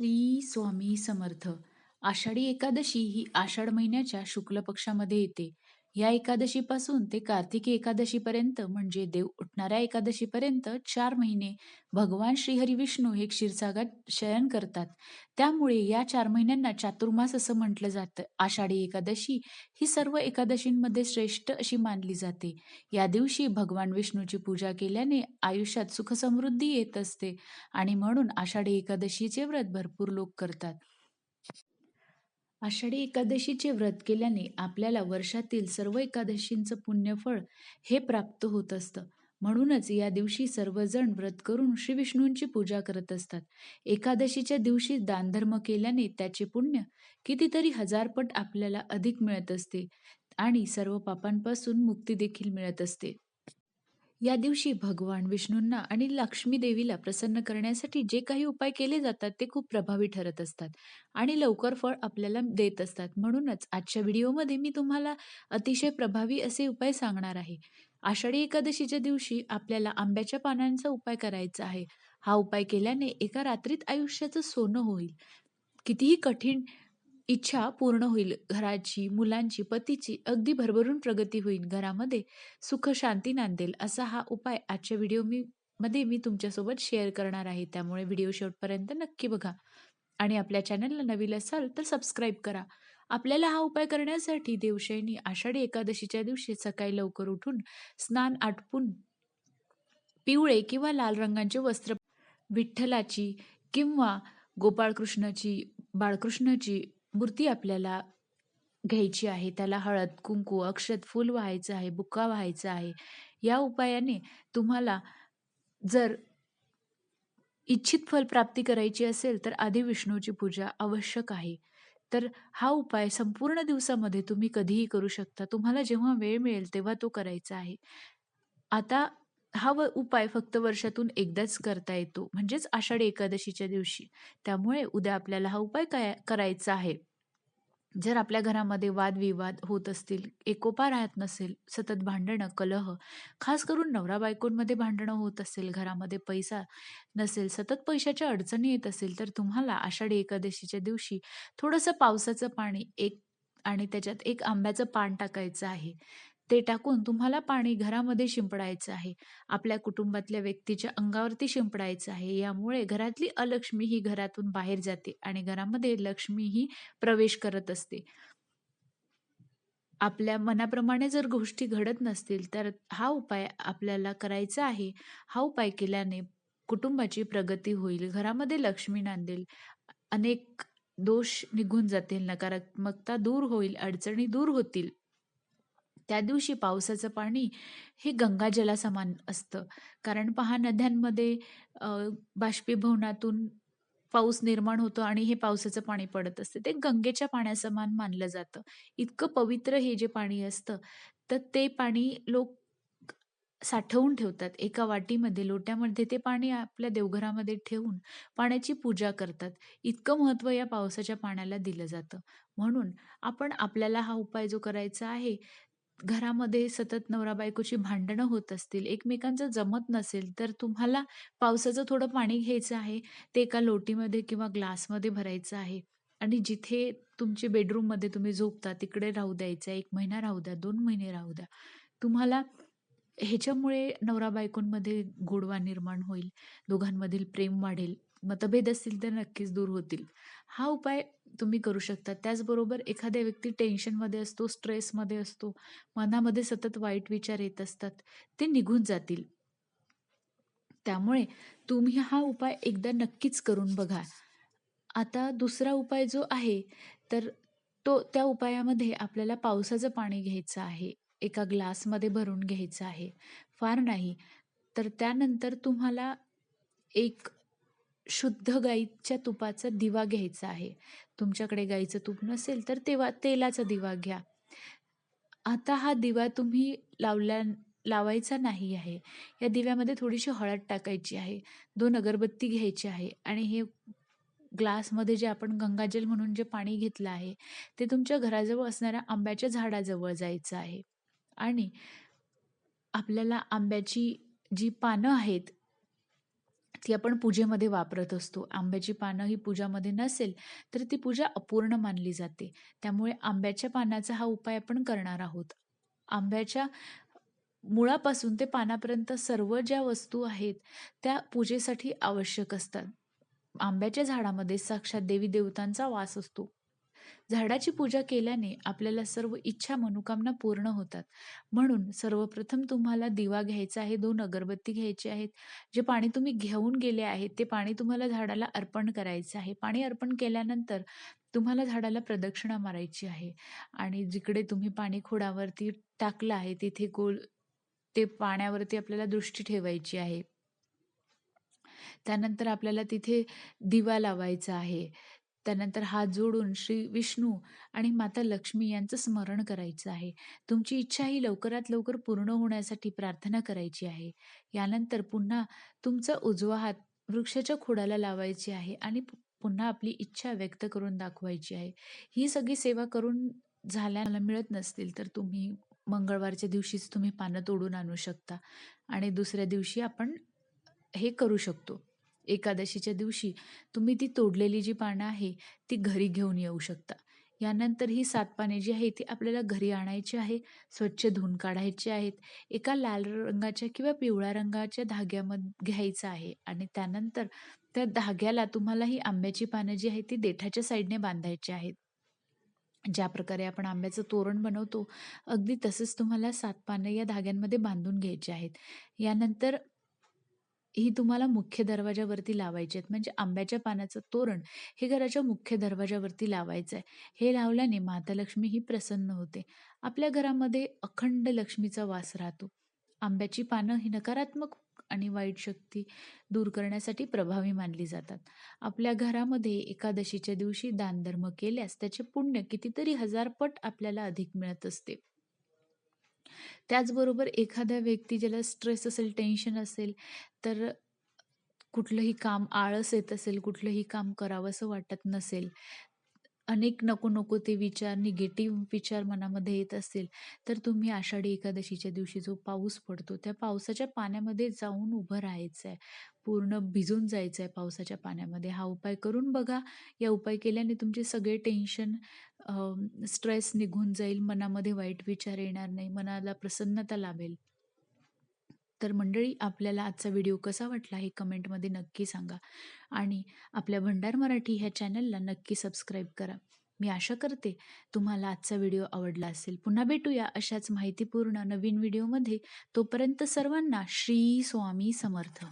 श्री स्वामी समर्थ. आषाढी एकादशी ही आषाढ महिन्याच्या शुक्ल पक्षामध्ये येते. या एकादशीपासून ते कार्तिकी एकादशीपर्यंत म्हणजे देव उठणाऱ्या एकादशीपर्यंत चार महिने भगवान श्रीहरी विष्णू हे क्षीरसागर शयन करतात. त्यामुळे या चार महिन्यांना चातुर्मास असं म्हटलं जातं. आषाढी एकादशी ही सर्व एकादशींमध्ये श्रेष्ठ अशी मानली जाते. या दिवशी भगवान विष्णूची पूजा केल्याने आयुष्यात सुखसमृद्धी येत असते आणि म्हणून आषाढी एकादशीचे व्रत भरपूर लोक करतात. आषाढी एकादशीचे व्रत केल्याने आपल्याला वर्षातील सर्व एकादशींचं पुण्यफळ हे प्राप्त होत असतं. म्हणूनच या दिवशी सर्वजण व्रत करून श्री विष्णूंची पूजा करत असतात. एकादशीच्या दिवशी दानधर्म केल्याने त्याचे पुण्य कितीतरी हजारपट आपल्याला अधिक मिळत असते आणि सर्व पापांपासून मुक्ती देखील मिळत असते. या दिवशी भगवान विष्णूंना आणि लक्ष्मी देवीला प्रसन्न करण्यासाठी जे काही उपाय केले जातात ते खूप प्रभावी ठरत असतात आणि लवकर फळ आपल्याला देत असतात. म्हणूनच आजच्या व्हिडिओमध्ये मी तुम्हाला अतिशय प्रभावी असे उपाय सांगणार आहे. आषाढी एकादशीच्या दिवशी आपल्याला आंब्याच्या पानांचा उपाय करायचा आहे. हा उपाय केल्याने एका रात्रीत आयुष्याचं सोनं होईल. कितीही कठीण इच्छा पूर्ण होईल. घराची मुलांची पतीची अगदी भरभरून प्रगती होईल. घरामध्ये सुख शांती नांदेल असा हा उपाय आजच्या व्हिडिओ मी मध्ये मी तुमच्यासोबत शेअर करणार आहे. त्यामुळे व्हिडिओ शेवटपर्यंत नक्की बघा. आणि आपल्या चॅनलला नवीन असाल तर सबस्क्राईब करा. आपल्याला हा उपाय करण्यासाठी देवशयनी आषाढी एकादशीच्या दिवशी सकाळी लवकर उठून स्नान आटपून पिवळे किंवा लाल रंगांचे वस्त्र विठ्ठलाची किंवा गोपाळकृष्णाची बाळकृष्णाची मूर्ती आपल्याला घ्यायची आहे त्याला हळद कुंकू अक्षत फूल व्हायचं आहे बुक्का व्हायचा आहे या उपायाने तुम्हाला जर इच्छित फल प्राप्ती करायची असेल तर आधी विष्णूची पूजा आवश्यक आहे. तर हा उपाय संपूर्ण दिवसामध्ये तुम्ही कधीही करू शकता. तुम्हाला जेव्हा वेळ मिळेल तेव्हा तो करायचा आहे. आता हा व उपाय फक्त वर्षातून एकदाच करता येतो म्हणजेच आषाढी एकादशीच्या दिवशी. त्यामुळे उद्या आपल्याला हा उपाय काय करायचा आहे. जर आपल्या घरामध्ये वादविवाद होत असतील एकोपा राहत नसेल सतत भांडणं कलह खास करून नवरा बायकोंमध्ये भांडणं होत असेल घरामध्ये पैसा नसेल सतत पैशाच्या अडचणी येत असेल तर तुम्हाला आषाढी एकादशीच्या दिवशी थोडंसं पावसाचं पाणी एक आणि त्याच्यात एक आंब्याचं पान टाकायचं आहे. ते टाकून तुम्हाला पाणी घरामध्ये शिंपडायचं आहे. आपल्या कुटुंबातल्या व्यक्तीच्या अंगावरती शिंपडायचं आहे. यामुळे घरातली अलक्ष्मी ही घरातून बाहेर जाते आणि घरामध्ये लक्ष्मी ही प्रवेश करत असते. आपल्या मनाप्रमाणे जर गोष्टी घडत नसतील तर हा उपाय आपल्याला करायचा आहे. हा उपाय केल्याने कुटुंबाची प्रगती होईल घरामध्ये लक्ष्मी नांदेल. अनेक दोष निघून जातील नकारात्मकता दूर होईल अडचणी दूर होतील. त्या दिवशी पावसाचं पाणी हे गंगाजलासमान असतं. कारण पहा नद्यांमध्ये बाष्पीभवनातून पाऊस निर्माण होतो आणि हे पावसाचं पाणी पडत असते. ते गंगेच्या पाण्यासमान मानलं जातं. इतकं पवित्र हे जे पाणी असतं तर ते पाणी लोक साठवून ठेवतात. एका वाटीमध्ये लोट्यामध्ये ते पाणी आपल्या देवघरामध्ये ठेवून पाण्याची पूजा करतात. इतकं महत्त्व या पावसाच्या पाण्याला दिलं जातं. म्हणून आपण आपल्याला हा उपाय जो करायचा आहे घरामध्ये सतत नवरा बायकोची भांडणं होत असतील, एकमेकांचं जमत नसेल, तर तुम्हाला पावसाचं थोडं पाणी घ्यायचं आहे. ते एका लोटीमध्ये किंवा ग्लासमध्ये भरायचं आहे आणि जिथे तुमची बेडरूममध्ये तुम्ही झोपता तिकडे राहू द्यायचं एक महिना राहू द्या, दोन महिने राहू द्या. तुम्हाला ह्याच्यामुळे नवरा-बायकोंमध्ये गोडवा निर्माण होईल, दोघांमधील प्रेम वाढेल. मतभेद असतील तर नक्कीच दूर होतील. हा उपाय तुम्ही करू शकता. त्याचबरोबर एखाद्या व्यक्ती टेन्शनमध्ये असतो, स्ट्रेसमध्ये असतो, मनामध्ये सतत वाईट विचार येत असतात, ते निघून जातील. त्यामुळे तुम्ही हा उपाय एकदा नक्कीच करून बघा. आता दुसरा उपाय जो आहे, तर तो त्या उपायामध्ये आपल्याला पावसाचं पाणी घ्यायचं आहे. एका ग्लासमध्ये भरून घ्यायचं आहे. फार नाही, तर त्यानंतर तुम्हाला एक शुद्ध गाईच्या तुपाचा दिवा घ्यायचा आहे. तुमच्याकडे गाईचं तूप नसेल तर तेव्हा तेलाचा दिवा घ्या. आता हा दिवा तुम्ही लावल्या लावायचा नाही आहे. या दिव्यामध्ये थोडीशी हळद टाकायची आहे. दोन अगरबत्ती घ्यायची आहे आणि हे ग्लासमध्ये जे आपण गंगाजल म्हणून जे पाणी घेतलं आहे, ते तुमच्या घराजवळ असणाऱ्या आंब्याच्या झाडाजवळ जायचं आहे आणि आपल्याला आंब्याची जी पानं आहेत ती आपण पूजेमध्ये वापरत असतो. आंब्याची पानं ही पूजामध्ये नसेल, तर ती पूजा अपूर्ण मानली जाते. त्यामुळे आंब्याच्या पानाचा हा उपाय आपण करणार आहोत. आंब्याच्या मुळापासून ते पानापर्यंत सर्व ज्या वस्तू आहेत, त्या पूजेसाठी आवश्यक असतात. आंब्याच्या झाडामध्ये साक्षात देवी-देवतांचा वास असतो. झाडाची पूजा केल्याने आपल्याला सर्व इच्छा, मनोकामना पूर्ण होतात. म्हणून सर्वप्रथम तुम्हाला दिवा घ्यायचा आहे, दोन अगरबत्ती घ्यायची आहेत. जे पाणी तुम्ही घेऊन गेले आहेत, ते पाणी तुम्हाला झाडाला अर्पण करायचं आहे. पाणी अर्पण केल्यानंतर तुम्हाला झाडाला प्रदक्षिणा मारायची आहे आणि जिकडे तुम्ही पाणी खोडावरती टाकलं आहे, तिथे गोल ते पाण्यावरती आपल्याला दृष्टी ठेवायची आहे. त्यानंतर आपल्याला तिथे दिवा लावायचा आहे. त्यानंतर हात जोडून श्री विष्णू आणि माता लक्ष्मी यांचं स्मरण करायचं आहे. तुमची इच्छा ही लवकरात लवकर पूर्ण होण्यासाठी प्रार्थना करायची आहे. यानंतर पुन्हा तुमचा उजवा हात वृक्षाच्या खोडाला लावायची आहे आणि पुन्हा आपली इच्छा व्यक्त करून दाखवायची आहे. ही सगळी सेवा करून झाल्याला मिळत नसतील, तर तुम्ही मंगळवारच्या दिवशीच तुम्ही पानं तोडून आणू शकता आणि दुसऱ्या दिवशी आपण हे करू शकतो. एकादशीच्या दिवशी तुम्ही ती तोडलेली जी पानं आहे, ती घरी घेऊन येऊ शकता. यानंतर ही सात पाने जी आहे ती आपल्याला घरी आणायची आहे. स्वच्छ धुवून काढायची आहेत. एका लाल रंगाच्या किंवा पिवळ्या रंगाच्या धाग्यामध्ये घ्यायचं आहे आणि त्यानंतर त्या धाग्याला तुम्हाला ही आंब्याची पानं जी आहे ती देठाच्या साईडने बांधायची आहेत. ज्या प्रकारे आपण आंब्याचं तोरण बनवतो, अगदी तसंच तुम्हाला सात पानं या धाग्यांमध्ये बांधून घ्यायची आहेत. यानंतर ही तुम्हाला मुख्य दरवाजावरती लावायची आहेत. म्हणजे आंब्याच्या पानाचं तोरण हे घराच्या मुख्य दरवाजावरती लावायचं आहे. हे लावल्याने माता लक्ष्मी ही प्रसन्न होते. आपल्या घरामध्ये अखंड लक्ष्मीचा वास राहतो. आंब्याची पानं ही नकारात्मक आणि वाईट शक्ती दूर करण्यासाठी प्रभावी मानली जातात. आपल्या घरामध्ये एकादशीच्या दिवशी दानधर्म केल्यास त्याचे पुण्य कितीतरी हजार पट आपल्याला अधिक मिळत असते. त्याचबरोबर एखाद्या व्यक्ती ज्याला स्ट्रेस असेल, टेन्शन असेल, तर कुठलंही काम आळस येत असेल, कुठलंही काम करावंसं वाटत नसेल, अनेक नको-नको ते विचार, निगेटिव्ह विचार मनामध्ये येत असतील, तर तुम्ही आषाढी एकादशीच्या दिवशी जो पाऊस पडतो, त्या पावसाच्या पाण्यामध्ये जाऊन उभं राहायचं आहे. पूर्ण भिजून जायचं आहे पावसाच्या पाण्यामध्ये. हा उपाय करून बघा. या उपाय केल्याने तुमचे सगळे टेन्शन, स्ट्रेस निघून जाईल. मनामध्ये वाईट विचार येणार नाही. मनाला प्रसन्नता लाभेल. तर मंडळी, आपल्याला आजचा व्हिडिओ कसा वाटला हे कमेंटमध्ये नक्की सांगा आणि आपल्या भंडार मराठी ह्या चॅनलला नक्की सबस्क्राईब करा. मी आशा करते तुम्हाला आजचा व्हिडिओ आवडला असेल. पुन्हा भेटूया अशाच माहितीपूर्ण नवीन व्हिडिओमध्ये. तोपर्यंत सर्वांना श्री स्वामी समर्थ.